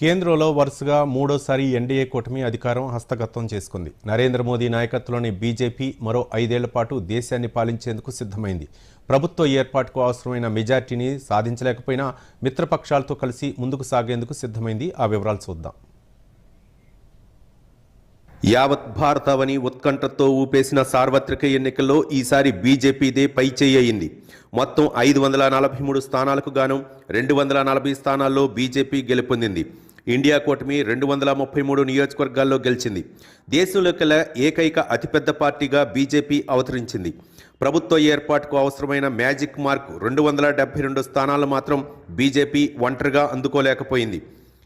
కేంద్రంలో వరుసగా మూడోసారి ఎన్డీఏ కూటమి అధికారం హస్తగతం చేసుకుంది. నరేంద్ర మోదీ నాయకత్వంలోని బీజేపీ మరో ఐదేళ్ళ పాటు దేశాన్ని పాలించేందుకు సిద్ధమైంది. ప్రభుత్వ ఏర్పాటుకు అవసరమైన మెజార్టీని సాధించలేకపోయినా మిత్రపక్షాలతో కలిసి ముందుకు సాగేందుకు సిద్ధమైంది. ఆ వివరాలు చూద్దాం. యావత్ భారతావని ఉత్కంఠతో ఊపేసిన సార్వత్రిక ఎన్నికల్లో ఈసారి బీజేపీదే పై అయింది. మొత్తం ఐదు వందల నలభై మూడు స్థానాలకు గాను రెండు వందల నలభై స్థానాల్లో బీజేపీ గెలుపొందింది. ఇండియా కూటమి రెండు వందల ముప్పై మూడు నియోజకవర్గాల్లో గెలిచింది. దేశంలోకెల్లా ఏకైక అతిపెద్ద పార్టీగా బీజేపీ అవతరించింది. ప్రభుత్వ ఏర్పాటుకు అవసరమైన మ్యాజిక్ మార్క్ రెండు వందల డెబ్బై రెండు స్థానాలు మాత్రం బీజేపీ ఒంటరిగా అందుకోలేకపోయింది.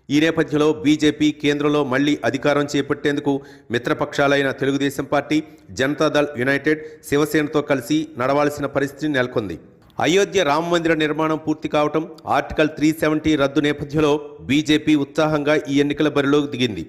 ఈ నేపథ్యంలో బీజేపీ కేంద్రంలో మళ్ళీ అధికారం చేపట్టేందుకు మిత్రపక్షాలైన తెలుగుదేశం పార్టీ జనతాదళ్ యునైటెడ్ శివసేనతో కలిసి నడవాల్సిన పరిస్థితి నెలకొంది. అయోధ్య రామ మందిర నిర్మాణం పూర్తి కావటం ఆర్టికల్ త్రీ సెవెంటీ రద్దు నేపథ్యంలో బీజేపీ ఉత్సాహంగా ఈ ఎన్నికల బరిలోకి దిగింది.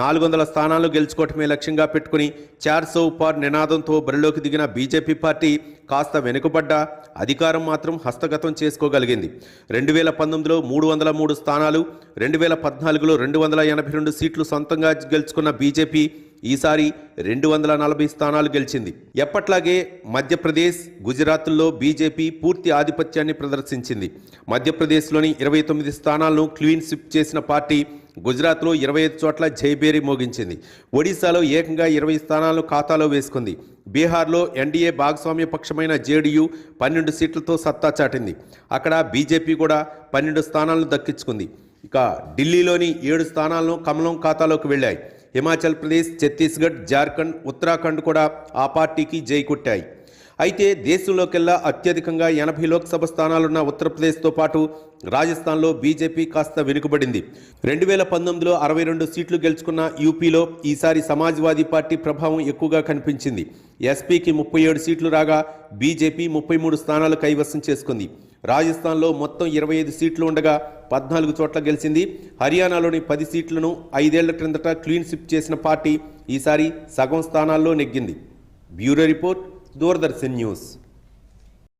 నాలుగు వందల స్థానాలు గెలుచుకోవటమే లక్ష్యంగా పెట్టుకుని చార్ సో పార్ నినాదంతో బరిలోకి దిగిన బీజేపీ పార్టీ కాస్త వెనుకబడ్డా అధికారం మాత్రం హస్తగతం చేసుకోగలిగింది. రెండు వేల పంతొమ్మిదిలో మూడు వందల మూడు స్థానాలు రెండు వేల పద్నాలుగులో రెండు వందల ఎనభై రెండు సీట్లు సొంతంగా గెలుచుకున్న బీజేపీ ఈసారి రెండు వందల నలభై స్థానాలు గెలిచింది. ఎప్పట్లాగే మధ్యప్రదేశ్ గుజరాత్లో బీజేపీ పూర్తి ఆధిపత్యాన్ని ప్రదర్శించింది. మధ్యప్రదేశ్లోని ఇరవై తొమ్మిది స్థానాలను క్లీన్ స్విప్ చేసిన పార్టీ గుజరాత్లో ఇరవై ఐదు చోట్ల జైబేరి మోగించింది. ఒడిశాలో ఏకంగా ఇరవై స్థానాలను ఖాతాలో వేసుకుంది. బీహార్లో ఎన్డీఏ భాగస్వామ్య పక్షమైన జేడీయూ పన్నెండు సీట్లతో సత్తా చాటింది. అక్కడ బీజేపీ కూడా పన్నెండు స్థానాలను దక్కించుకుంది. ఇక ఢిల్లీలోని ఏడు స్థానాలను కమలం ఖాతాలోకి వెళ్ళాయి. హిమాచల్ ప్రదేశ్ ఛత్తీస్గఢ్ జార్ఖండ్ ఉత్తరాఖండ్ కూడా ఆ పార్టీకి జై కొట్టాయి. అయితే దేశంలోకెల్లా అత్యధికంగా ఎనభై లోక్సభ స్థానాలున్న ఉత్తరప్రదేశ్తో పాటు రాజస్థాన్లో బీజేపీ కాస్త వెనుకబడింది. రెండు వేల పంతొమ్మిదిలో అరవై రెండు సీట్లు గెలుచుకున్న యూపీలో ఈసారి సమాజ్వాదీ పార్టీ ప్రభావం ఎక్కువగా కనిపించింది. ఎస్పీకి ముప్పై ఏడు సీట్లు రాగా బీజేపీ ముప్పై మూడు స్థానాలు కైవసం చేసుకుంది. రాజస్థాన్లో మొత్తం ఇరవై ఐదు సీట్లు ఉండగా పద్నాలుగు చోట్ల గెలిచింది. హర్యానాలోని పది సీట్లను ఐదేళ్ళ క్రిందట క్లీన్ స్విప్ చేసిన పార్టీ ఈసారి సగం స్థానాల్లో నెగ్గింది. Bureau report Doordarshan news.